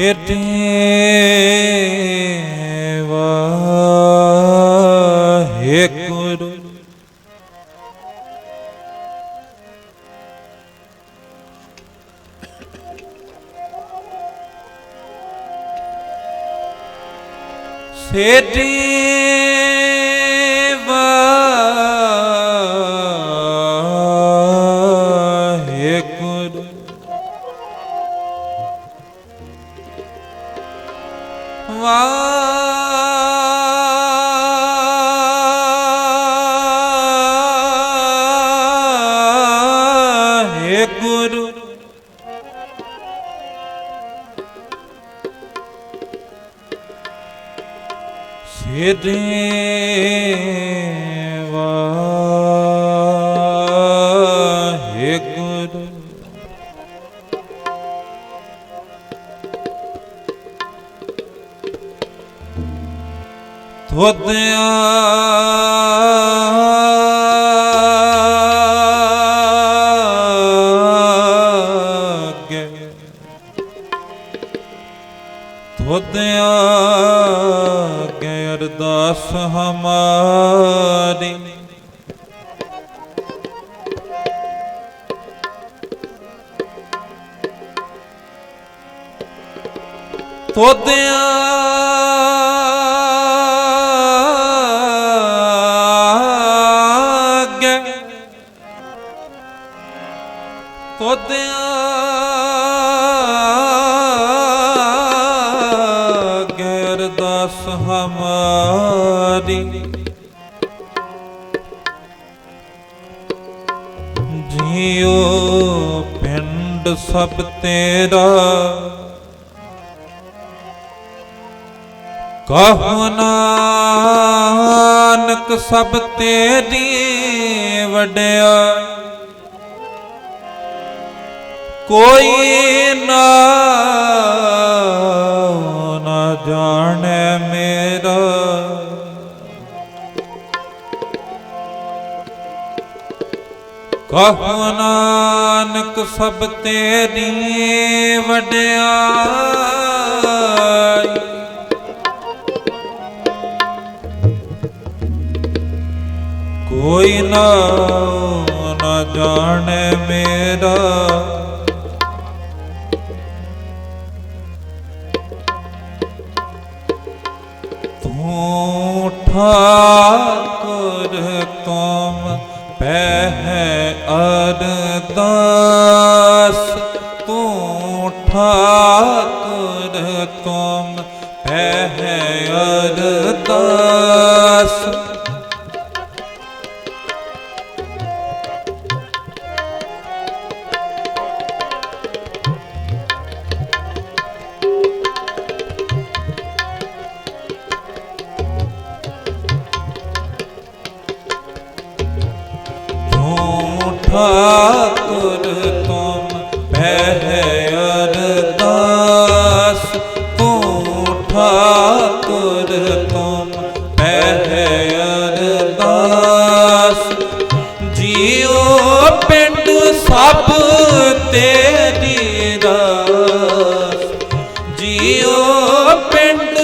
ਮੇਟੇ ਵਾਹੇ ਗੁਰੂ ਸੇਟੀ ਵਾਹੇ ਗੁਰੂ ਵਾਹਿਗੁਰੂ ਸਿਧੇ ਵਧਿਆ ਵਧਿਆ ਹਮਾਰੀ ਤੋਦਿਆਂ ਤੋਦਿਆਂ ਗੈਰਦਾਸ ਹਮਾਰੀ। ਜੀਓ ਪਿੰਡ ਸਭ ਤੇਰਾ। ਕਹੋ ਨਾਨਕ ਸਭ ਤੇਰੀ ਵਡਿਆਈ। ਕੋਈ ਨਾ ਨਾ ਜਾਣੈ ਮੇਰਾ। ਕਹੋ ਨਾਨਕ ਸਭ ਤੇਰੀ ਵਡਿਆਈ। ਕੋਈ ਨਾ ਨਾ ਜਾਣੈ ਮੇਰਾ। ठाकुर तुम पह अरदास तू ठा ਠਾਕੁਰ ਤੁਮ ਭੈ ਅਰਦਾਸ ਤੂੰ ਠਾਕੁਰ ਤੁਮ ਭੈ ਅਰਦਾਸ ਜੀਉ ਪਿੰਡ ਸਭ ਤੇਰੀ ਰਾਸ। ਜੀਉ ਪਿੰਡ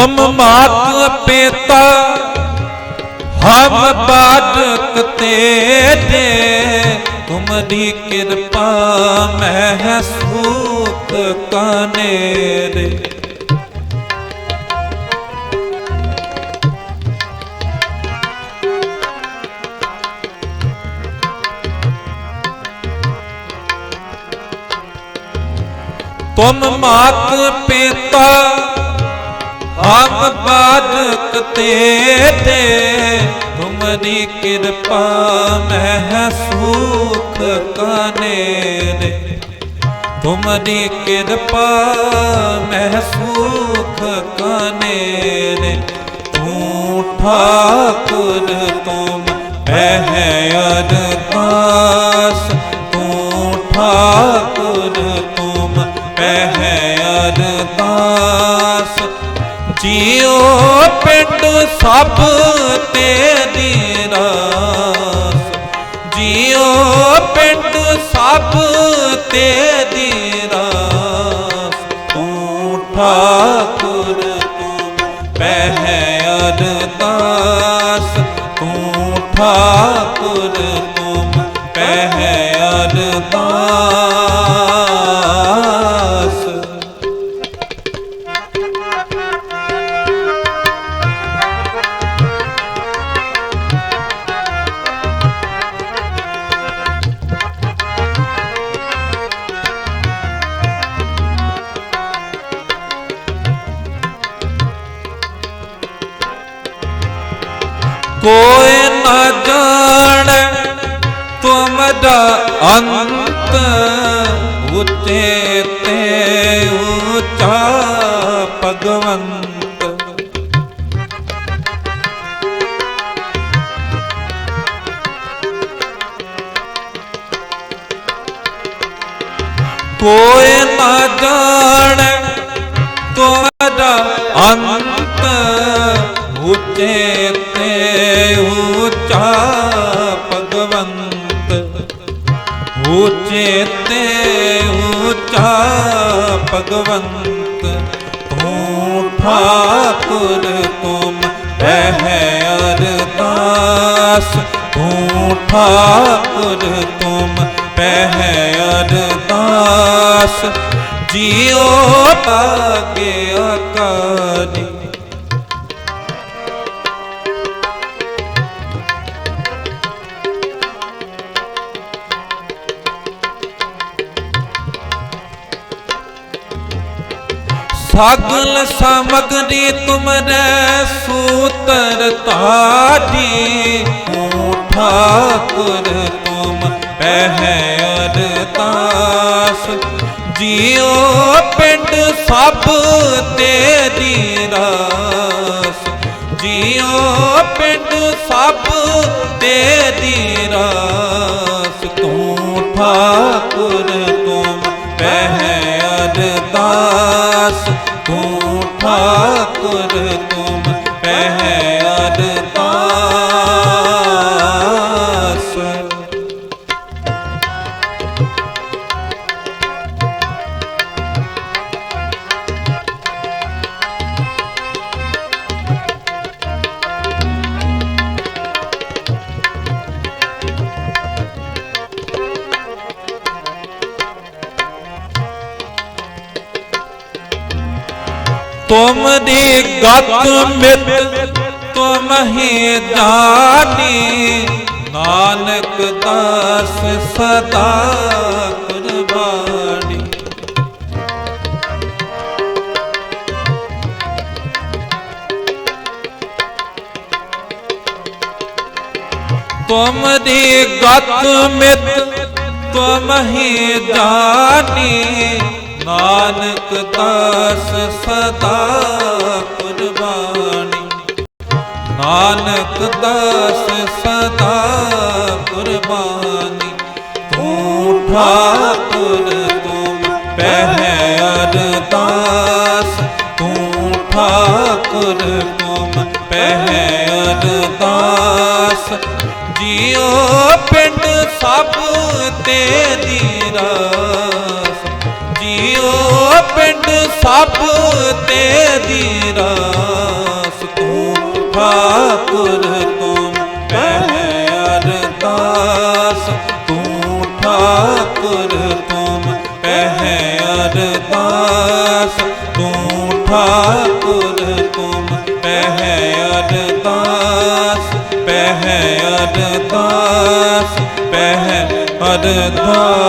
तुम मात पिता हम बालक तेरे तुम्हारी कृपा में सुख कनेरे तुम मात पिता ਆਪ ਬਾਲਕ ਤੇ ਤੇ ਤੁਮਰੀ ਕਿਰਪਾ ਮਹਿ ਸੁਖ ਕਾਨੇ ਦੇ। ਤੁਮਨੀ ਕਿਰਪਾ ਮਹਿ ਸੁਖ ਕਾਨੇ ਦੇ। ਤੂੰ ਠਾਕੁਰ ਤੁਮ ਮਹਿ ਅਰਦਾਸ ਤੂੰ ਠਾਕੁਰ ਤੁਮ ਮਹਿ ਅਰਦਾਸ ਜੀਉ ਪਿੰਡ ਸਭ ਤੇਰੀ ਰਾਸ ਜੀਉ ਪਿੰਡ ਸਭ ਤੇਰੀ ਰਾਸ ਤੂੰ ਠਾਕੁਰ ਤੂੰ ਪਹਿ ਅਰਦਾਸ। ਤੂੰ ਠਾਕੁਰ ਕੋਈ ਨਾ ਜਾਣੈ ਤੁਮਦਾ ਅੰਤ ਉਤੇ ਤੇ ਉਚਾ ਭਗਵੰਤ। ਕੋਈ ਨਾ ਜਾਣੈ ਭਗਵੰਤ ਤੂੰ ਠਾਕੁਰ ਤੁਮ ਹੈ ਅਰਦਾਸ। ਤੂੰ ਠਾਕੁਰ ਤੁਮ ਹੈ ਅਰਦਾਸ। ਜੀਉ ਪਾਗੇ ਆਕਾਰੀ ਸਗਲ ਸਮਗਰੀ ਤੁਮਰੇ ਸੂਤਰ ਤਾਜੀ ਤੂੰ ਠਾਕੁਰ ਤੁਮ ਪਹਿ ਅਰਦਾਸ। ਜੀਉ ਪਿੰਡ ਸਭ ਤੇਰੀ ਰਾਸ। ਜੀਉ ਪਿੰਡ ਸਭ ਤੇਰੀ ਰਾਸ। ਤੂੰ ਠਾਕੁਰ ਤੁਮ ਦੀ ਗਤ ਮਿਤ ਤੁਮ ਹੀ ਜਾਣੀ। ਨਾਨਕ ਦਾਸ ਸਦਾ ਕੁਰਬਾਨੀ। ਤੁਮ ਦੀ ਗਤ ਮਿਤ ਤੁਮ ਹੀ ਜਾਣੀ। ਨਾਨਕ ਦਾਸ ਸਦਾ ਕੁਰਬਾਨੀ। ਨਾਨਕ ਦਾਸ ਸਦਾ ਕੁਰਬਾਨੀ। ਤੂੰ ਠਾਕੁਰ, ਤੂੰ ਪਹਿ ਅਰਦਾਸ ਤੂੰ ਠਾਕੁਰ, ਤੂੰ ਪਹਿ ਅਰਦਾਸ ਜੀਉ ਪਿੰਡ ਸਭ ਤੇਰੀ ਰਾਸ ਪਿੰਡ ਸਭ ਤੇਰੀ ਰਾਸ ਤੂੰ ਠਾਕੁਰ ਤੁਮ ਪਹਿ ਅਰਦਾਸ ਤੂੰ ਠਾਕੁਰ ਤੁਮ ਪਹਿ ਅਰਦਾਸ ਤੂੰ ਠਾਕੁਰ ਤੁਮ ਪਹਿ ਅਰਦਾਸ ਪਹਿ ਅਰਦਾਸ ਪਹਿ ਅਰਦਾਸ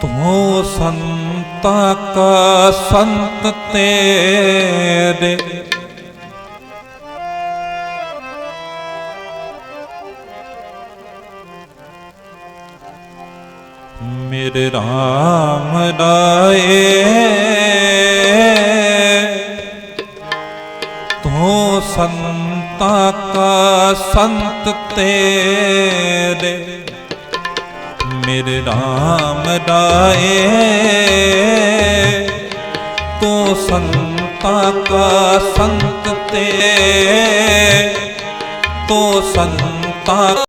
ਤੂੰ ਸੰਤਾ ਕਾ ਸੰਤ ਤੇਰੇ। ਮੇਰੇ RAM ਰਾਏ ਤੂੰ ਸੰਤਾ ਕਾ ਸੰਤ ਤੇਰੇ। ਮੇਰੇ RAM ਰਾਏ। ਤੂੰ ਸੰਤਾ ਕਾ ਸੰਤ ਤੇ। ਤੂੰ ਸੰਤਾ